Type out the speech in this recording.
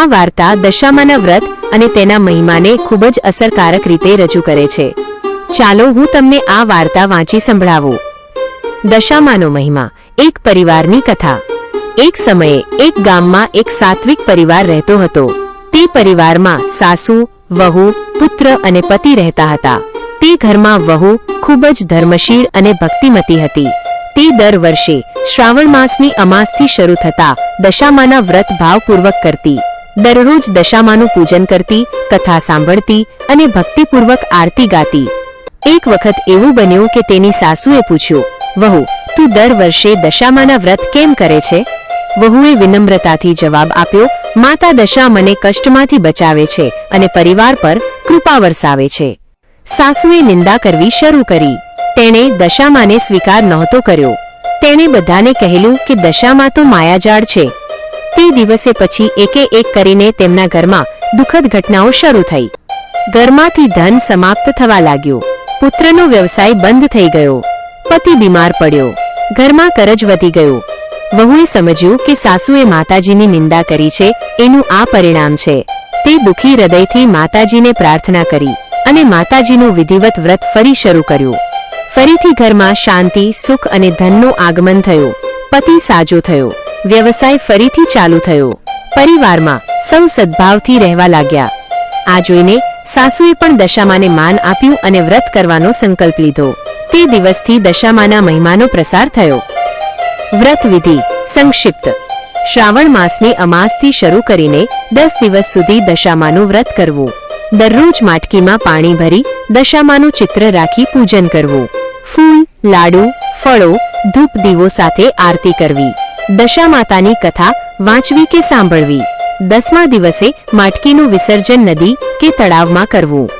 આ વાર્તા દશામાના વ્રત અને તેના મહિમાને ખૂબ જ અસરકારક રીતે રજૂ કરે છે. ચાલો હું તમને આ વાર્તા વાંચી સંભળાવું. દશામાનો મહિમા, એક પરિવારની કથા. એક સમયે એક ગામમાં એક સાત્વિક પરિવાર રહેતો હતો. તે પરિવારમાં સાસુ, વહુ, પુત્ર અને પતિ રહેતા હતા. તે ઘરમાં વહુ ખૂબ જ ધર્મશીલ અને ભક્તિમતી હતી. તે દર વર્ષે શ્રાવણ માસની અમાસથી શરૂ થતા દશામાના વ્રત ભાવપૂર્વક કરતી. દરરોજ દશામાનું પૂજન કરતી, કથા સાંભળતી અને ભક્તિપૂર્વક આરતી ગાતી. એક વખત એવું બન્યું કે તેની સાસુએ પૂછ્યું, વહુ, તું દર વર્ષે દશામાના વ્રત કેમ કરે છે? વહુએ વિનમ્રતાથી જવાબ આપ્યો, માતા દશા મને કષ્ટમાંથી બચાવે છે અને પરિવાર પર કૃપા વરસાવે છે. સાસુએ નિંદા કરવી શરૂ કરી. તેણે દશામાને સ્વીકાર નહોતો કર્યો. તેણે બધાને કહેલું કે દશામાં તો માયાજાળ છે તે દિવસે પછી એકે એક કરીને તેમના ઘરમાં દુઃખદ ઘટનાઓ શરૂ થઈ. ઘરમાંથી ધન સમાપ્ત થવા લાગ્યું. પુત્રનો વ્યવસાય બંધ થઈ ગયો. પતિ બીમાર પડ્યો. ઘરમાં કરજ વધી ગયું. વહુએ સમજ્યું કે સાસુએ માતાજીની નિંદા કરી છે, એનું આ પરિણામ છે. તે દુઃખી હૃદયથી માતાજીને પ્રાર્થના કરી અને માતાજીનું વિધિવત વ્રત ફરી શરૂ કર્યું. ફરીથી ઘરમાં શાંતિ, સુખ અને ધનનું આગમન થયું. પતિ સાજો થયો. વ્યવસાય ફરીથી ચાલુ થયો. પરિવારમાં સૌ સદભાવથી રહેવા લાગ્યા. આ જોઈને સાસુએ પણ દશામાને માન આપ્યું અને વ્રત કરવાનો સંકલ્પ લીધો. તે દિવસથી દશામાના મહિમાનો પ્રસાર થયો. વ્રત વિધિ સંક્ષિપ્ત. શ્રાવણ માસની અમાસથી શરૂ કરીને દસ દિવસ સુધી દશામાનું વ્રત કરવું. દરરોજ માટકીમાં પાણી ભરી દશામાનું ચિત્ર રાખી પૂજન કરવું. ફૂલ, લાડુ, ફળો, ધૂપ દીવો સાથે આરતી કરવી. દશા માતાની કથા વાંચવી કે સાંભળવી? દસમા દિવસે માટકીનું વિસર્જન નદી કે તળાવમાં કરવું?